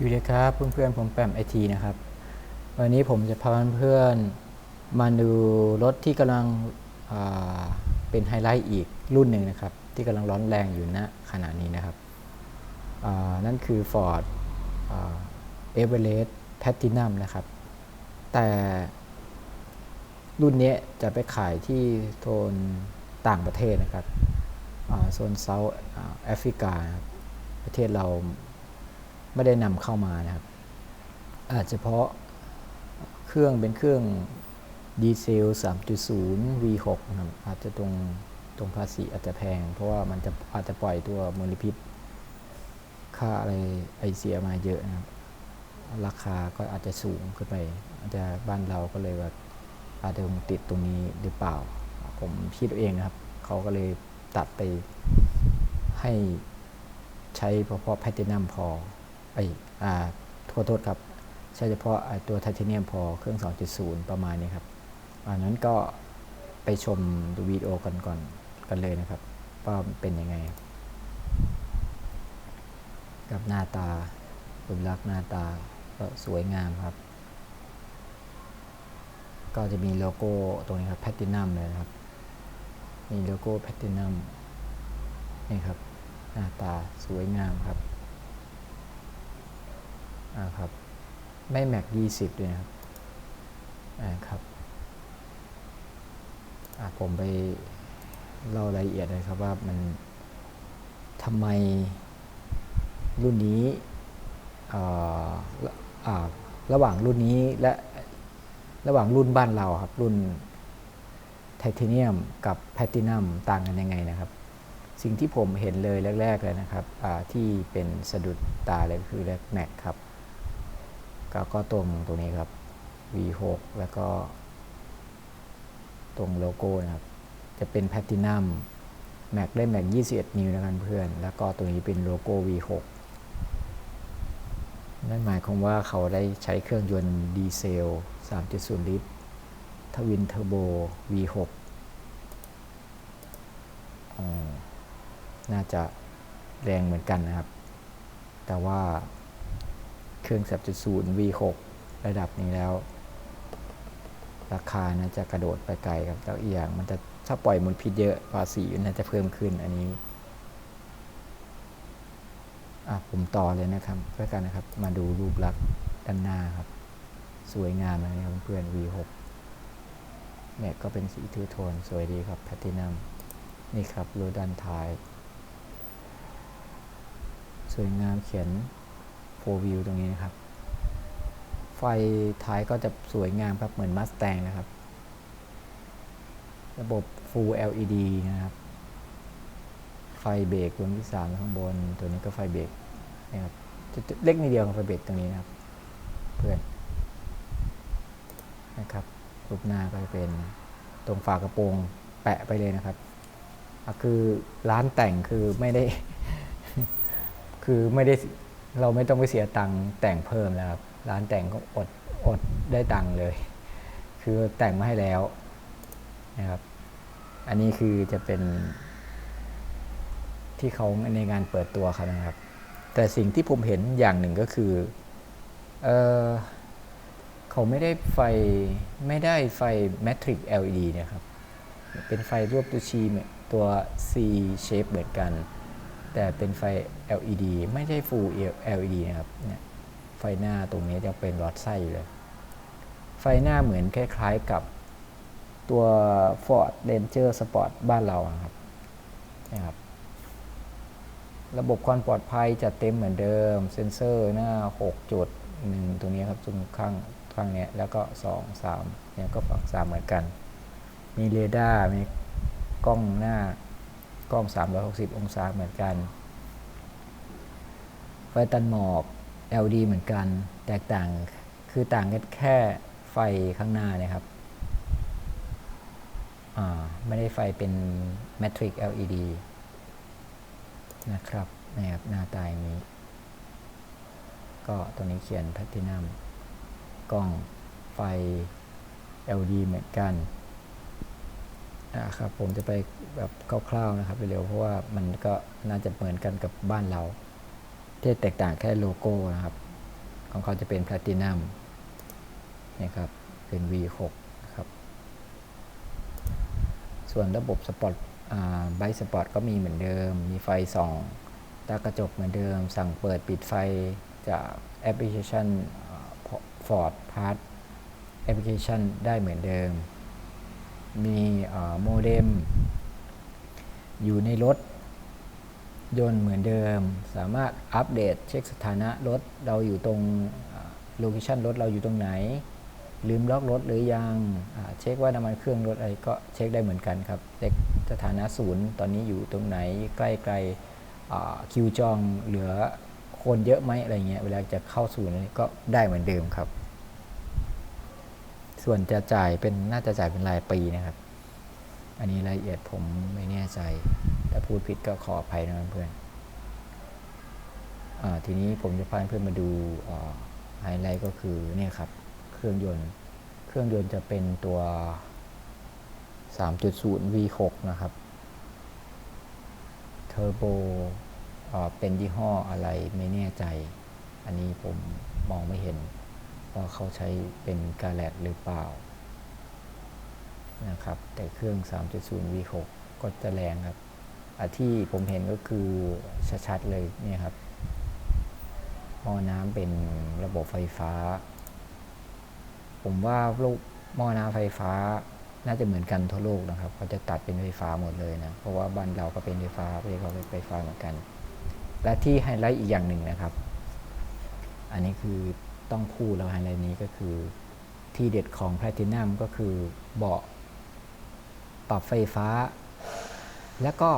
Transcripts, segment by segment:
อยู่ดีครับเพื่อนๆผมแปมไอทีนะครับ วันนี้ผมจะพาเพื่อนๆมาดูรถที่กำลังเป็นไฮไลท์อีกรุ่นหนึ่งนะครับ ที่กำลังร้อนแรงอยู่ณขณะนี้นะครับนั่นคือ Ford เอเวอเรสต์แพตตินัมนะครับ แต่รุ่นนี้จะไปขายที่โซนต่างประเทศนะครับโซนเซาท์แอฟริกาประเทศเรา ไม่ได้นำเข้ามานะครับ อาจจะเพราะเครื่องเป็นเครื่องดีเซล 3.0 V6 นะครับอาจจะตรงตรงภาษีอาจจะแพง เพราะว่ามันจะอาจจะปล่อยตัวมลพิษ ค่าอะไรไอเสียมาเยอะนะครับราคาก็อาจจะสูงขึ้นไป อาจจะบ้านเราก็เลยแบบอาจจะติดตรงนี้หรือเปล่า ผมคิดเองนะครับ เขาก็เลยตัดไปให้ใช้เพาะแพลตินัมพอ ไอ้อ่าโทษโทษครับใช้เฉพาะตัวไทเทเนียมพอเครื่อง 2.0 ประมาณนี้ครับอันนั้นก็ไปชมดูวิดีโอกันก่อนกันเลยนะครับว่าเป็นยังไง กับหน้าตารูปลักษณ์หน้าตาก็สวยงามครับ ก็จะมีโลโก้ตรงนี้ครับแพตตินัมเลยครับ มีโลโก้แพตตินัมนี่ครับ หน้าตาสวยงามครับ ครับไม่แม็กยี่สิบด้วยนะครับอ่าครับอ่าผมไปเล่ารายละเอียดเลยครับว่ามันทำไมรุ่นนี้อ่าระหว่างรุ่นนี้และระหว่างรุ่นบ้านเราครับ รุ่นไทเทเนียมกับแพลตินัมต่างกันยังไงนะครับ สิ่งที่ผมเห็นเลยแรก ๆ เลยนะครับที่เป็นสะดุดตาเลยคือแรกแม็กครับ ก็ก็ตรงตรงนี้ครับ V6 แล้วก็ ตรงโลโก้นะครับ จะเป็นแพ t ตินัมแม็กได้แม็ก21 นิ้วนะครับเพื่อน แล้วก็ตรงนี้เป็นโลโก้ V6 นั่นหมายความว่าเขาได้ใช้เครื่องยนต์ดีเซล 3.0 ลิตร ทวินเทอร์โบ V6 น่าจะแรงเหมือนกันนะครับ แต่ว่า เครื่อง 3.0 V6 ระดับนี้แล้ว ราคานะจะกระโดดไปไกลครับแล้วอีกอย่างมันจะถ้าปล่อยมลพิษเยอะภาษีน่าจะเพิ่มขึ้นอันนี้อะผมต่อเลยนะครับเพื่อกันนะครับ มาดูรูปลักษณ์ด้านหน้าครับ สวยงามนะครับเพื่อน V6 เนี่ยก็เป็นสีทูโทนสวยดีครับแพทินัมนี่ครับรูด้านท้าย สวยงามเขียน โฟวิวตรงนี้นะครับ ไฟท้ายก็จะสวยงามครับ เหมือนมัสแตงนะครับ ระบบ Full LED นะครับ ไฟเบรกดวงที่ 3 ข้างบน ตัวนี้ก็ไฟเบรกนะครับเล็กนิดเดียวของไฟเบรกตรงนี้นะครับเพื่อนนะครับรูปหน้าก็จะเป็นตรงฝากระโปรงแปะไปเลยนะครับคือร้านแต่งคือไม่ได้ คือไม่ได้ เราไม่ต้องไปเสียตังค์แต่งเพิ่มแล้วครับ ร้านแต่งก็อดอดได้ตังค์เลย คือแต่งมาให้แล้วนะครับ อันนี้คือจะเป็น ที่เขาในงานเปิดตัวเขานะครับ แต่สิ่งที่ผมเห็นอย่างหนึ่งก็คือเออเขาไม่ได้ไฟไม่ได้ไฟ Matrix LED นะครับ เป็นไฟรูปตัวชีตัว C shape เหมือนกัน แต่เป็นไฟ LED ไม่ใช่ Full LED นะครับเนี่ยไฟหน้าตรงนี้ยังเป็นหลอดไส้อยู่เลย ไฟหน้าเหมือนคล้ายๆกับตัว Ford Ranger Sport บ้านเราครับนะครับ ระบบความปลอดภัยจัดเต็มเหมือนเดิม เซ็นเซอร์หน้า 6 จุดหนึ่งตรงนี้ครับตรงข้างข้างเนี้ยแล้วก็ 2 3เนี่ยก็ฝั่ง3เหมือนกัน มีเรดาร์มีกล้องหน้า กล้อง 360 องศาเหมือนกัน ไฟตันหมอก LED เหมือนกัน แตกต่าง คือต่างกันแค่ไฟข้างหน้านะครับ ไม่ได้ไฟเป็น Matrix LED นะครับนะครับ หน้าตายนี้ ก็ตัวนี้เขียน Platinum กล้องไฟ LED เหมือนกัน นะครับผมจะไปแบบคร่าวๆนะครับเร็วเพราะว่ามันก็น่าจะเหมือนกันกับบ้านเราที่แตกต่างแค่โลโก้นะครับ ของเขาจะเป็นแพลตินัมนี่ครับเป็น V6 นะครับ ส่วนระบบสปอร์ตไบสปอร์ตก็มีเหมือนเดิม มีไฟส่องตากระจกเหมือนเดิม สั่งเปิดปิดไฟจากแอปพลิเคชัน Ford Pass แอปพลิเคชันได้เหมือนเดิม มีโมเด็ม อยู่ในรถยนต์เหมือนเดิม สามารถอัปเดตเช็คสถานะรถเราอยู่ตรงโลเคชันรถเราอยู่ตรงไหน ลืมล็อกรถหรือยังเช็คว่าน้ำมันเครื่องรถอะไรก็เช็คได้เหมือนกันครับเช็คสถานะศูนย์ตอนนี้อยู่ตรงไหนใกล้ไกลคิวจองเหลือคนเยอะไหมอะไรเงี้ยเวลาจะเข้าศูนย์ก็ได้เหมือนเดิมครับ ส่วนจะจ่ายเป็นน่าจะจ่ายเป็นรายปีนะครับ อันนี้รายละเอียดผมไม่แน่ใจ ถ้าพูดผิดก็ขออภัยนะเพื่อนอทีนี้ผมจะพาเพื่อนมาดูไฮไลท์ก็คือเนี่ยครับ เครื่องยนต์ เครื่องยนต์จะเป็นตัว 3.0 V6 นะครับ เทอร์โบเป็นยี่ห้ออะไรไม่แน่ใจ อันนี้ผมมองไม่เห็น ว่าเขาใช้เป็นกาแลตหรือเปล่านะครับ แต่เครื่อง 3.0 V6 ก็จะแรงครับที่ผมเห็นก็คือชัดๆเลยเนี่ยครับหม้อน้ำเป็นระบบไฟฟ้า ผมว่าลูกหม้อน้ำไฟฟ้าน่าจะเหมือนกันทั่วโลกนะครับเขาจะตัดเป็นไฟฟ้าหมดเลยนะ เพราะว่าบ้านเราก็เป็นไฟฟ้าประเทศเขาเป็นไฟฟ้าเหมือนกัน และที่ไฮไลท์อีกอย่างหนึ่งนะครับ อันนี้คือ ต้องพูดแล้วไฮไลท์นี้ก็คือที่เด็ดของแพลตินัมก็คือเบาะปรับไฟฟ้า แล้วก็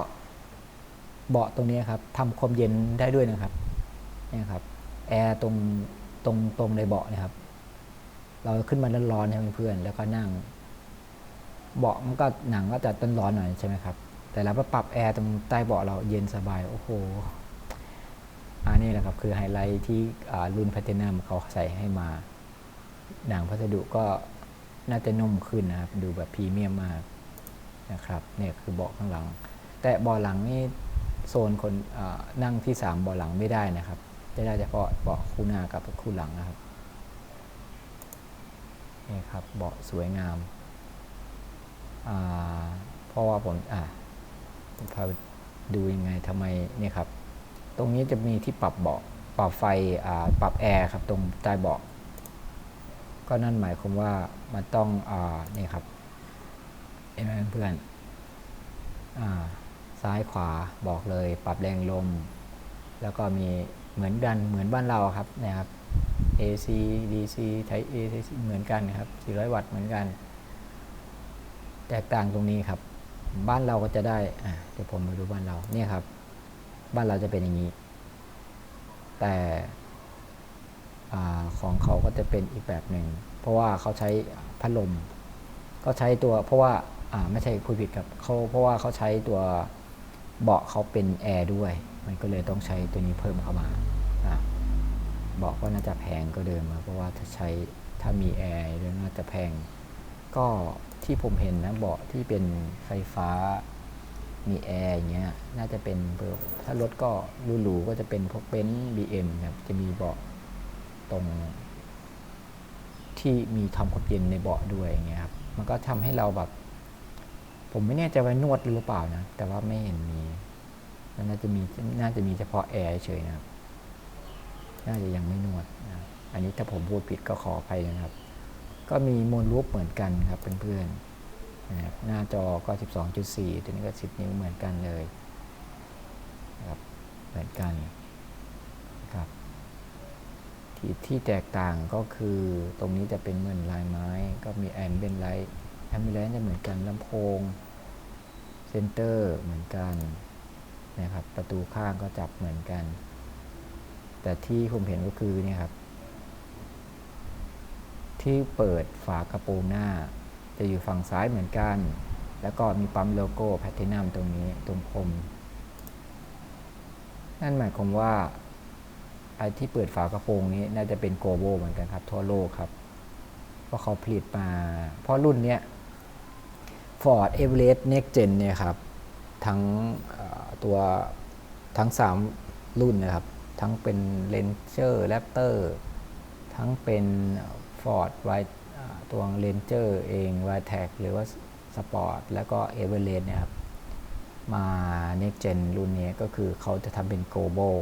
เบาะตรงนี้ครับทำความเย็นได้ด้วยนะครับนี่ครับแอร์ตรงตรงตรงในเบาะนะครับ เราขึ้นมาร้อนๆใช่ไหมเพื่อนแล้วก็นั่ง เบาะมันก็หนังก็จะต้นร้อนหน่อยใช่ไหมครับ แต่เราไปปรับแอร์ตรงใต้เบาะเราเย็นสบายโอ้โห อันนี้แหละครับคือไฮไลท์ที่รุ่นแพทเทนัมเขาใส่ให้มา หนังพัสดุก็น่าจะนุ่มขึ้นนะครับ ดูแบบพรีเมียมมากนะครับเนี่ยคือเบาะข้างหลัง แต่เบาะหลังนี่โซนคนนั่งที่สามเบาะหลังไม่ได้นะครับ จะได้เฉพาะเบาะคู่หน้ากับคู่หลังนะครับนี่ครับเบาะสวยงามเพราะว่าผมอ่าพาดูยังไงทำไมเนี่ยครับ ตรงนี้จะมีที่ปรับเบาะปรับไฟปรับแอร์ครับตรงใต้เบาะก็นั่นหมายความว่ามันต้องอนี่ครับเห็นไหมเพื่อนอซ้ายขวาบอกเลย ปรับแรงลม แล้วก็มีเหมือนกันเหมือนบ้านเราครับนะครับ AC DC ไท AC เหมือนกันครับ 400 วัตต์เหมือนกัน แตกต่างตรงนี้ครับ บ้านเราก็จะได้เดี๋ยวผมมาดูบ้านเราเนี่ยครับ บ้านเราจะเป็นอย่างนี้ แต่อของเขาก็จะเป็นอีกแบบหนึ่ง เพราะว่าเขาใช้พัดลม ก็ใช้ตัว เพราะว่าไม่ใช่คุยผิดกับเขาเพราะว่าเขาใช้ตัวเบาะเขาเป็นแอร์ด้วย มันก็เลยต้องใช้ตัวนี้เพิ่มเข้ามาเบาะก็น่าจะแพงก็เดิมเพราะว่าถ้าใช้ถ้ามีแอร์ด้วน่าจะแพง ก็ที่ผมเห็นนะเบาะที่เป็นไฟฟ้า มีแอร์อย่างเงี้ยน่าจะเป็นถ้ารถก็หรูๆก็จะเป็นพวกเบนซ์บีเอ็มครับจะมีเบาะตรงที่มีทำความเย็นในเบาะด้วยอย่างเงี้ยครับมันก็ทำให้เราแบบ ผมไม่แน่ใจว่านวดหรือเปล่านะ แต่ว่าไม่เห็นมีมันน่าจะมีน่าจะมีเฉพาะแอร์เฉยนะครับ น่าจะยังไม่นวดนะอันนี้ถ้าผมพูดผิดก็ขออภัยนะครับ ก็มีโมนรูปเหมือนกันครับเพื่อนๆ นะครับหน้าจอก็ 12.4 ตัวนี้ก็ 10 นิ้วเหมือนกันเลยนะครับเหมือนกันครับที่ที่แตกต่างก็คือตรงนี้จะเป็นเหมือนลายไม้ ก็มีแอมเบนไลท์แอมเบลนจะเหมือนกันลำโพงเซนเตอร์เหมือนกันนะครับประตูข้างก็จับเหมือนกัน แต่ที่ผมเห็นก็คือเนี่ยครับ ที่เปิดฝากระโปรงหน้า จะอยู่ฝั่งซ้ายเหมือนกัน แล้วก็มีปั๊มโลโก้แพทเทนัมตรงนี้ตรงคม นั่นหมายความว่าไอ้ที่เปิดฝากระโปรงนี้น่าจะเป็นโกโบเหมือนกันครับ ทั่วโลกครับเพราะเขาผลิตมา เพราะรุ่นเนี้ย Ford Everest Next Gen เนี่ยครับ ทั้งตัวทั้ง 3 รุ่นนะครับ ทั้งเป็น Ranger Raptor ทั้งเป็น Ford ไว ตัวเ a นเจอร์เอง w i t e c หรือว่า Sport แล้วก็ e v e r a s t เนี่ยครับมา Next Gen รุ่นนี้ก็คือเขาจะทำเป็น global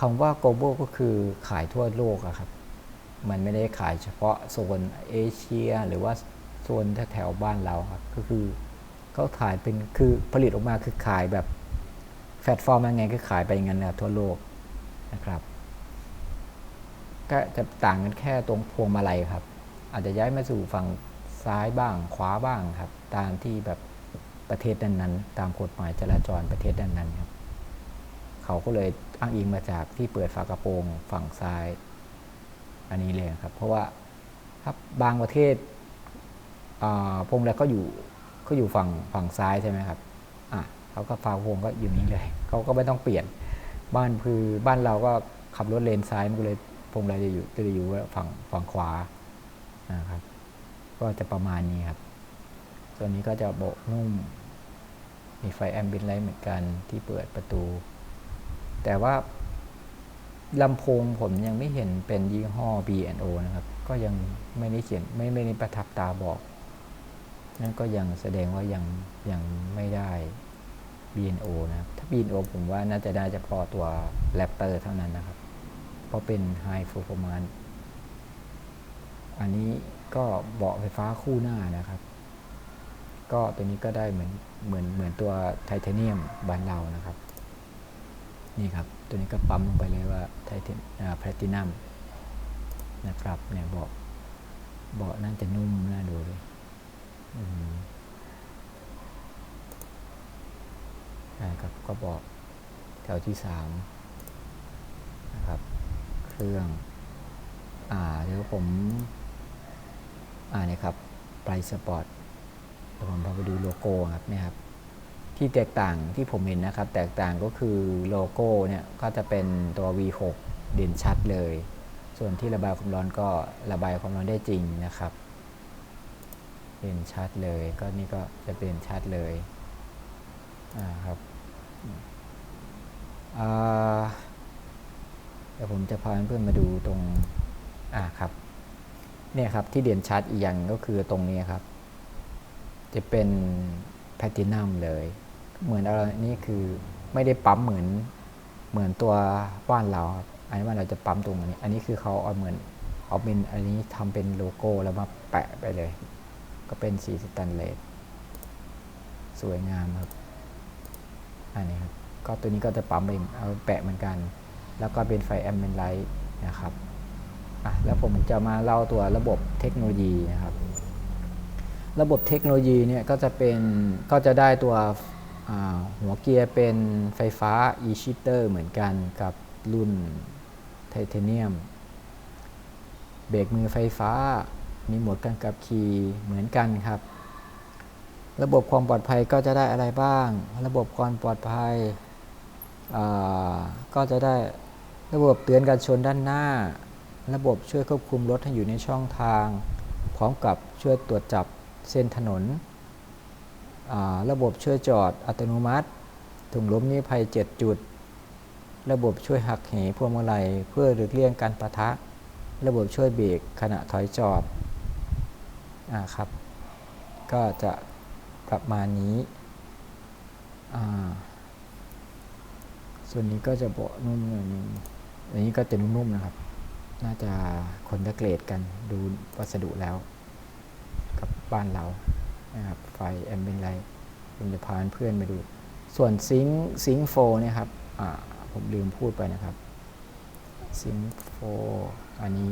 คำว่า global ก็คือขายทั่วโลกอะครับ มันไม่ได้ขายเฉพาะโซนเอเชีย หรือว่าโซนแถวบ้านเราครับ ก็คือเขาขายเป็นคือผลิตออกมาคือขายแบบแพลตฟอร์มยังไงก็ขายไปอย่างนั้นนะทั่วโลกนะครับ ก็จะต่างกันแค่ตรงพวงมาลัยครับ อาจจะย้ายมาสู่ฝั่งซ้ายบ้างขวาบ้างครับ ตามที่แบบประเทศด้านนั้น ตามกฎหมายจราจรประเทศด้านนั้นครับเขาก็เลยอ้างอิงมาจากที่เปิดฝากระโปรงฝั่งซ้าย อันนี้เลยครับ เพราะว่าถ้าบางประเทศพวงแล้วก็อยู่ก็อยู่ฝั่งฝั่งซ้ายใช่ไหมครับอะเขาก็ฝากพวงก็อยู่นี้เลยเขาก็ไม่ต้องเปลี่ยนบ้านคือบ้านเราก็ขับรถเลนซ้ายมันก็เลยพวงอะไรจะอยู่จะอยู่ฝั่งฝั่งขวา นะครับ ก็จะประมาณนี้ครับตัวนี้ก็จะโบกนุ่ม มีไฟแอมบินไลท์เหมือนกันที่เปิดประตู แต่ว่าลำโพงผมยังไม่เห็นเป็นยี่ห้อ B&O นะครับ ก็ยังไม่ได้เขียนไม่ไม่ได้ประทับตาบอก นั่นก็ยังแสดงว่ายังยังไม่ได้ B&O นะครับ ถ้า B&O ผมว่าน่าจะได้เฉพาะตัว Raptor เท่านั้นนะครับ เพราะเป็น High Performance อันนี้ก็เบาะไฟฟ้าคู่หน้านะครับ ก็ตัวนี้ก็ได้เหมือนเหมือนเหมือนตัวไทเทเนียมบานเรานะครับ นี่ครับ ตัวนี้ก็ปั๊มลงไปเลยว่าไทเทนแพลตินัมนะครับเนี่ยเบาะเบาะนั่นจะนุ่มน่าดูเลยนะครับก็เบาะแถวที่สามนะครับ เครื่อง อ่า เดี๋ยวผม อ่านี่ครับไพรสปอร์ตเดี๋ยวผมพาไปดูโลโก้ครับเนี่ยครับที่แตกต่างที่ผมเห็นนะครับ แตกต่างก็คือโลโก้เนี่ยก็จะเป็นตัว V6 เด่นชัดเลย ส่วนที่ระบายความร้อนก็ระบายความร้อนได้จริงนะครับ เด่นชัดเลย ก็นี่ก็จะเป็นชัดเลยอ่าครับเดี๋ยวผมจะพาเพื่อนมาดูตรงอ่าครับ เนี่ยครับที่เด่นชัดอีกอย่างก็คือตรงนี้ครับ จะเป็นแพลตินัมเลย เหมือนอะไรนี่คือไม่ได้ปั๊มเหมือนเหมือนตัวบ้านเราครับอันนี้ว่าเราจะปั๊มตรงนี้ อันนี้คือเขาเอาเหมือนเอาเป็นอันนี้ทำเป็นโลโก้แล้วมาแปะไปเลย ก็เป็นสีสแตนเลสสวยงามครับอันนี้ครับก็ตัวนี้ก็จะปั๊มไปเอาแปะเหมือนกัน แล้วก็เป็นไฟแอมเบนไลท์นะครับ อะแล้วผมจะมาเล่าตัวระบบเทคโนโลยีนะครับ ระบบเทคโนโลยีเนี่ยก็จะเป็นก็จะได้ตัวหัวเกียร์เป็นไฟฟ้า e-shifter เหมือนกันกับรุ่นไทเทเนียม เบรกมือไฟฟ้า มีหมดการกับขี่เหมือนกันครับ ระบบความปลอดภัยก็จะได้อะไรบ้าง ระบบความปลอดภัยก็จะได้ระบบเตือนการชนด้านหน้า ระบบช่วยควบคุมรถให้อยู่ในช่องทาง พร้อมกับช่วยตรวจจับเส้นถนน ระบบช่วยจอดอัตโนมัติ ถุงลมนิรภัย 7 จุด ระบบช่วยหักเหพวงมาลัยเพื่อหลีกเลี่ยงการประทะ ระบบช่วยเบรกขณะถอยจอดอครับ ก็จะประมาณนี้ส่วนนี้ก็จะเบาะนุ่มหน่อยนึงอันนี้ก็จะนุ่มๆนะครับ น่าจะคนละเกรดกันดูวัสดุแล้ว กับบ้านเรานะครับไฟแอมเบนไลท์ผมจะพาเพื่อนมาดู ส่วนซิงซิงโฟนี่ยครับผมลืมพูดไปนะครับซิงโฟอันนี้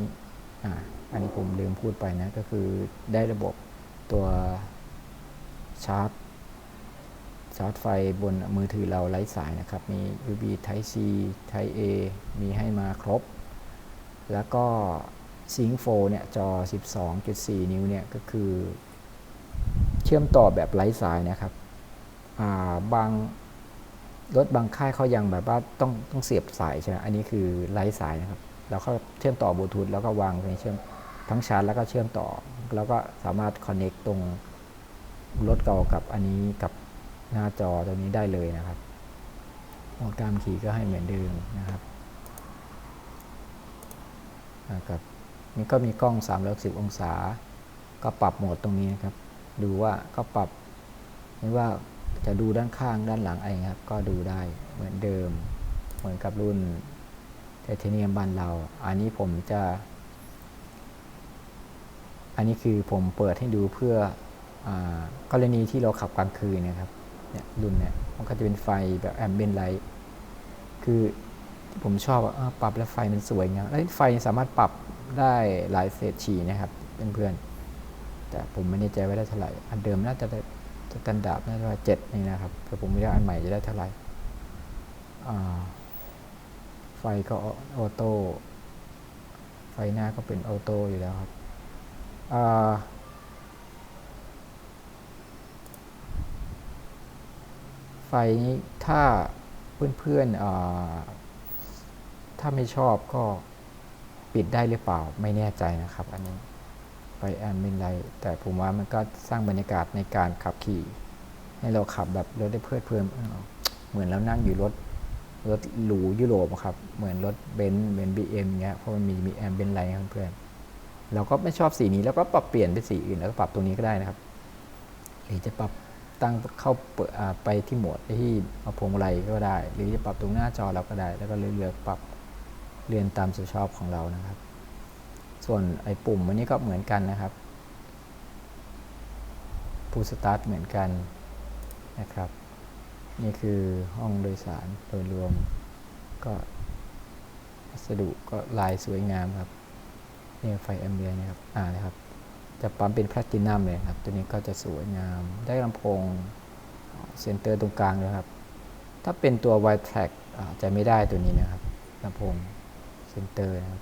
อ่าอันนี้ผมลืมพูดไปนะ ก็คือได้ระบบตัวชาร์จชาร์จไฟบนมือถือเราไร้สายนะครับ มี USB Type C Type A มีให้มาครบ แล้วก็ซิงโฟเนี่ยจอ 12.4 นิ้วเนี่ยก็คือ เชื่อมต่อแบบไร้สายนะครับบางรถบางค่ายเขายังแบบว่าต้องต้องเสียบสายใช่ไหมอันนี้คือไร้สายนะครับแล้วก็เชื่อมต่อบลูทูธแล้วก็วางในเชื่อมทั้งชาร์จแล้วก็เชื่อมต่อ แล้วก็สามารถคอนเน c t ตรงรถเก่ากับอันนี้กับหน้าจอตัวนี้ได้เลยนะครับโหมดการขี่ก็ให้เหมือนเดิมนะครับ กับนี่ก็มีกล้อง 360 องศา ก็ปรับโหมดตรงนี้นะครับ ดูว่าก็ปรับไม่ว่าจะดูด้านข้างด้านหลังอะไรครับ ก็ดูได้เหมือนเดิม เหมือนกับรุ่นไทเทเนียมบ้านเรา อันนี้ผมจะ อันนี้คือผมเปิดให้ดูเพื่ออกรณีที่เราขับกลางคืนนะครับ เนี่ยรุ่นเนี่ย มันก็จะเป็นไฟแบบแอมเบียนไลท์ คือ ผมชอบอะปรับแล้วไฟมันสวยงามแล้วไฟสามารถปรับได้หลายเศษชีนะครับเพื่อนๆแต่ผมไม่แน่ใจว่าได้เท่าไหร่อันเดิมน่าจะได้สแตนดาร์ดน่าจะเจ็ดนี่นะครับแต่ผมไม่ได้อันใหม่จะได้เท่าไหร่ไฟก็ออโต้ไฟหน้าก็เป็นออโต้อยู่แล้วครับไฟนี้ถ้าเพื่อนๆ ถ้าไม่ชอบก็ปิดได้หรือเปล่าไม่แน่ใจนะครับ อันนี้ไฟแอมเป็นไรแต่ผมว่ามันก็สร้างบรรยากาศในการขับขี่ ให้เราขับแบบรถได้เพลิดเพลินเหมือนเรานั่งอยู่รถรถหรูยุโรปครับ เหมือนรถเบนซ์เบนซ์บีเอ็มเงี้ยเพราะมันมีมีแอมเป็นไรเพื่อนเราก็ไม่ชอบสีนี้แล้วก็ปรับเปลี่ยนเป็นสีอื่นแล้วก็ปรับตรงนี้ก็ได้นะครับ หรือจะปรับตั้งเข้าไปที่โหมดที่มาพวงมาลัยก็ได้ หรือจะปรับตรงหน้าจอเราก็ได้ แล้วก็เลือกปรับ เรียนตามสุชอบของเรานะครับ ส่วนไอ้ปุ่มอันนี้ก็เหมือนกันนะครับพูสตาร์ทเหมือนกันนะครับ นี่คือห้องโดยสารโดยรวม ก็วัสดุก็ลายสวยงามครับนี่ไฟแอมเบียนะครับอ่านะครับ จะปั๊มเป็นแพลตินัมเลยครับ ตัวนี้ก็จะสวยงาม ได้ลำโพงเซนเตอร์ตรงกลางเลยครับ ถ้าเป็นตัว w i d e track จะไม่ได้ตัวนี้นะครับลำโพง นเตอร์นะครับ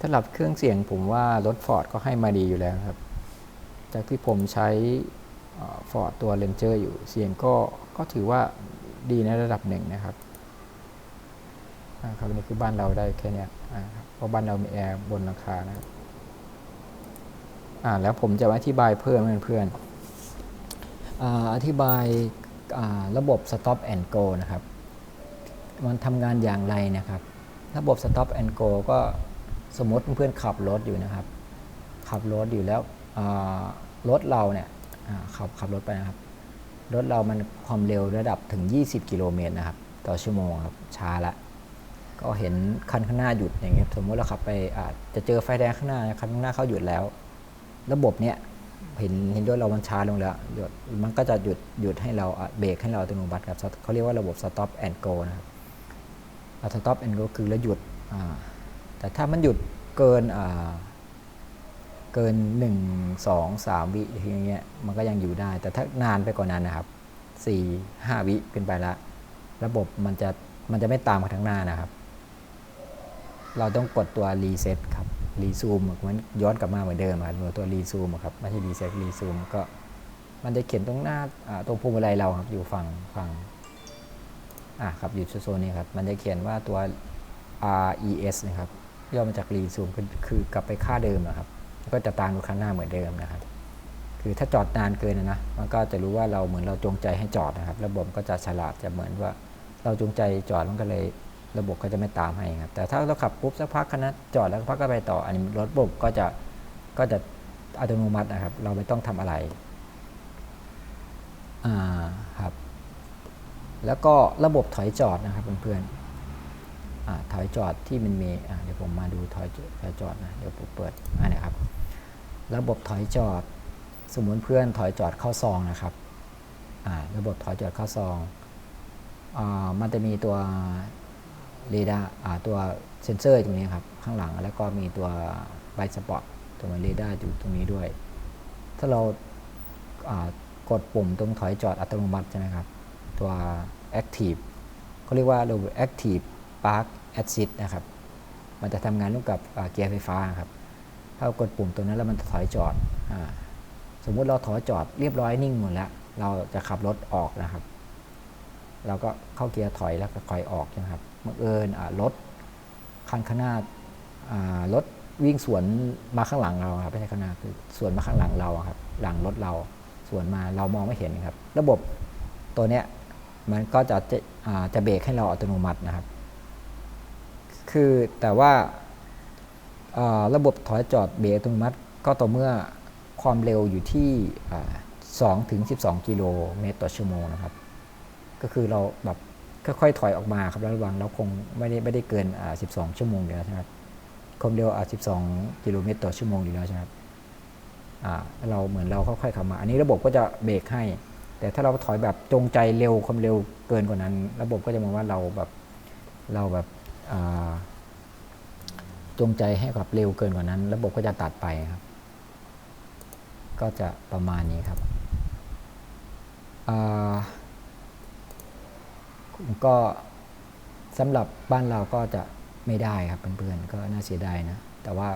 ถ้าหรับเครื่องเสียงผมว่ารถฟอร์ดก็ให้มาดีอยู่แล้วครับ จากที่ผมใช้ฟอร์ดตัวเ r นเจอร์อยู่เสียงก็ก็ถือว่าดีในระดับหนึ่งนะครับครับนี่คือบ้านเราได้แค่นี้เพราะบ้านเรามีแอร์บนราคานะครับอ่าแล้วผมจะอธิบายเพิ่มเพื่อนอธิบายระบบ stop and go นะครับ มันทำงานอย่างไรนะครับ ระบบ stop and go ก็สมมติเพื่อนขับรถอยู่นะครับ ขับรถอยู่แล้วรถเราเนี่ยขับขับรถไปนะครับ รถเรามันความเร็วระดับถึง 20 กิโลเมตรนะครับ ต่อชั่วโมงครับช้าละ ก็เห็นคันข้างหน้าหยุดอย่างเงี้ยสมมติเราขับไปอาจจะเจอไฟแดงข้างหน้าคันข้างหน้าเขาหยุดแล้ว ระบบเนี้ยเห็นเห็นด้วยเรามันช้าลงแล้วหยุดมันก็จะหยุดหยุดให้เราเบรกให้เราอัตโนมัติครับเขาเรียกว่าระบบ stop and go นะครับ stop and go คือแล้วหยุด แต่ถ้ามันหยุดเกินเกิน 1 2 3 วิอย่างเงี้ยมันก็ยังอยู่ได้ แต่ถ้านานไปกว่านั้นนะครับ 4 5 วิขึ้นไปละระบบมันจะมันจะไม่ตามมาทั้งหน้านะครับ เราต้องกดตัวรีเซ็ตครับรีซูมเหมือนย้อนกลับมาเหมือนเดิมครับตัวรีซูมครับไม่ใช่รีเซ็ตรีซูมก็มันจะเขียนตรงหน้าตรงพวงมาลัยเราครับอยู่ฝั่งฝั่ง อะครับอยู่โซนนี้ครับ มันจะเขียนว่าตัว RES นะครับย่อมาจากรีซูมคือกลับไปค่าเดิมนะครับ ก็จะตามดูข้างหน้าเหมือนเดิมนะครับ คือถ้าจอดนานเกินนะ มันก็จะรู้ว่าเราเหมือนเราจงใจให้จอดนะครับ ระบบก็จะฉลาดจะเหมือนว่าเราจงใจจอดมันก็เลยระบบก็จะไม่ตามให้ครับ แต่ถ้าเราขับปุ๊บสักพักคณะจอดแล้วพักก็ไปต่อ อันนี้รถบบก็จะก็จะอัตโนมัตินะครับ เราไม่ต้องทำอะไร อ่า ครับ แล้วก็ระบบถอยจอดนะครับเพื่อนๆถอยจอดที่มันมีเดี๋ยวผมมาดูถอยถอยจอดนะเดี๋ยวผมเปิดอันนี้ครับ ระบบถอยจอด สมมติเพื่อนถอยจอดเข้าซองนะครับระบบถอยจอดเข้าซองอมันจะมีตัวเรดาร์ตัวเซนเซอร์ตรงนี้ครับข้างหลังแล้วก็มีตัวไบสปอร์ตตัวเรดาร์อยู่ตรงนี้ด้วย ถ้าเรากดปุ่มตรงถอยจอดอัตโนมัติใช่ไหมครับ ตัว Active เขาเรียกว่า ระบบ Active Park Assist นะครับ มันจะทำงานร่วมกับเกียร์ไฟฟ้าครับ ถ้ากดปุ่มตรงนั้นแล้วมันจะถอยจอดอสมมุติเราถอยจอดเรียบร้อยนิ่งหมดแล้ว เราจะขับรถออกนะครับ เราก็เข้าเกียร์ถอยแล้วก็คอยออกนะครับบังเอิญรถคันข้างหน้ารถวิ่งสวนมาข้างหลังเราครับไม่ใช่ข้างหน้าคือสวนมาข้างหลังเราครับ หลังรถเราสวนมาเรามองไม่เห็นครับ ระบบตัวเนี้ย มันก็จะจะจะเบรกให้เราอัตโนมัตินะครับ คือแต่ว่าระบบถอยจอดเบรกอัตโนมัติ ก็ต่อเมื่อความเร็วอยู่ที่อ่า2ถึง12 กิโลเมตรต่อชั่วโมงนะครับ ก็คือเราแบบค่อยๆถอยออกมาครับระวังเราคงไม่ได้ไม่ได้เกินอ่า12 ชั่วโมงอยู่แล้วใช่ไหมครับความเร็วอ่า12 กิโลเมตรต่อชั่วโมงอยู่แล้วใช่ไหมครับเราเหมือนเราค่อยๆขับมา อันนี้ระบบก็จะเบรกให้ แต่ถ้าเราถอยแบบจงใจเร็วความเร็วเกินกว่านั้น ระบบก็จะมองว่าเราแบบเราแบบจงใจให้กับเร็วเกินกว่านั้น ระบบก็จะตัดไปครับ ก็จะประมาณนี้ครับก็สำหรับบ้านเราก็จะไม่ได้ครับเพื่อนๆก็น่าเสียดายนะ แต่ว่า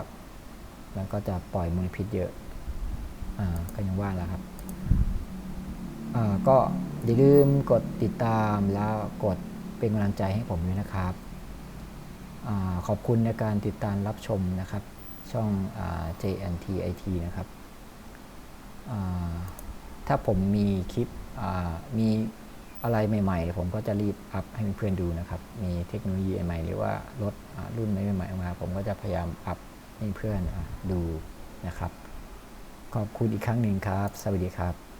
มันก็จะปล่อยมลพิษเยอะ อ่าก็ยังว่าแล้วครับ ก็อย่าลืมกดติดตามแล้วกดเป็นกำลังใจให้ผมด้วยนะครับอขอบคุณในการติดตามรับชมนะครับ ช่องอ JNTIT นะครับ ถ้าผมมีคลิปมีอะไรใหม่ๆ ผมก็จะรีบอัพให้เพื่อนๆดูนะครับ มีเทคโนโลยีใหม่หรือว่ารถรุ่นใหม่ๆออกมา ผมก็จะพยายามอัพให้เพื่อนอดูนะครับ ขอบคุณอีกครั้งหนึ่งครับ สวัสดีครับ